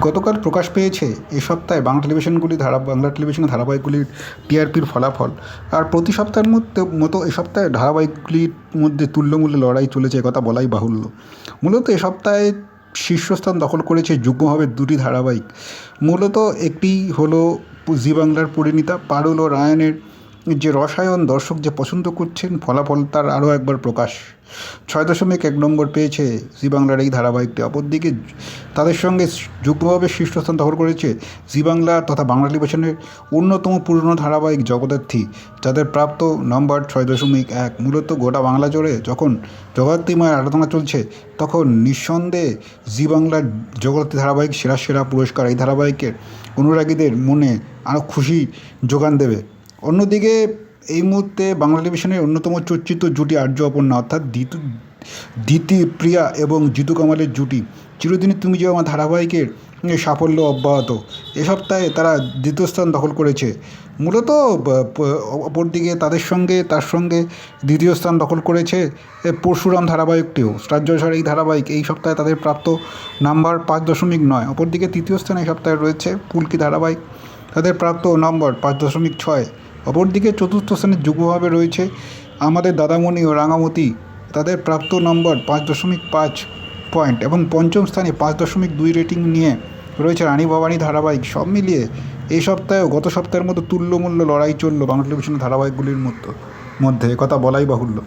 গতকাল প্রকাশ পেয়েছে, এ সপ্তাহে বাংলা টেলিভিশনগুলি ধারা, বাংলা টেলিভিশনের ধারাবাহিকগুলির টিআরপির ফলাফল। আর প্রতি সপ্তাহের মধ্যে, মতো এ সপ্তাহে ধারাবাহিকগুলির মধ্যে তুল্যমূল্যে লড়াই চলেছে কথা বলাই বাহুল্য। মূলত এ সপ্তাহে শীর্ষস্থান দখল করেছে যুগ্মভাবে দুটি ধারাবাহিক। মূলত একটি হলো জি বাংলার পরিণীতা, পারুল ও রায়নের যে রসায়ন দর্শক যে পছন্দ করছেন, ফলাফল তার আরও একবার প্রকাশ। ছয় দশমিক এক নম্বর পেয়েছে জি বাংলার এই ধারাবাহিকটি। অপরদিকে তাদের সঙ্গে যুগ্মভাবে শীর্ষস্থান দখল করেছে জি বাংলা তথা বাংলা টেলিভিশনের অন্যতম পুরনো ধারাবাহিক জগদ্ধাত্রী, যাদের প্রাপ্ত নম্বর ছয় দশমিক এক। মূলত গোটা বাংলা জুড়ে যখন জগদ্ধাত্রী আরাধনা চলছে, তখন নিঃসন্দেহে জি বাংলার জগদ্ধাত্রী ধারাবাহিক সেরা সেরা পুরস্কার এই ধারাবাহিকের অনুরাগীদের মনে আরও খুশি যোগান দেবে। অন্যদিকে এই মুহূর্তে বাংলা টেলিভিশনের অন্যতম চর্চিত জুটি আর্য অপর্ণা, অর্থাৎ দিতু, দিতি প্রিয়া এবং জিতু কামালের জুটি। চিরদিনই তুমি যে আমার ধারাবাহিকের সাফল্য অব্যাহত, এ সপ্তাহে তারা দ্বিতীয় স্থান দখল করেছে। মূলত অপরদিকে তাদের সঙ্গে, তার সঙ্গে দ্বিতীয় স্থান দখল করেছে পরশুরাম ধারাবাহিকটিও। স্টার এই ধারাবাহিক এই সপ্তাহে তাদের প্রাপ্ত নাম্বার পাঁচ দশমিক নয়। অপরদিকে তৃতীয় স্থানে এই সপ্তাহে রয়েছে পুলকি ধারাবাহিক। তাদের প্রাপ্ত নম্বর পাঁচ দশমিক ছয়। অপরদিকে চতুর্থ স্থানে যুগভাবে রয়েছে আমাদের দাদামণি ও রাঙামতি। তাদের প্রাপ্ত নম্বর পাঁচ দশমিক পাঁচ পয়েন্ট এবং পঞ্চম স্থানে পাঁচ দশমিক দুই রেটিং নিয়ে রয়েছে রানী ভবানী ধারাবাহিক। সব মিলিয়ে এই সপ্তাহেও গত সপ্তাহের মতো তুল্যমূল্য লড়াই চলল বাংলা টেলিভিশনের ধারাবাহিকগুলির মতো মধ্যে। কথা বলাই বাহুল্য।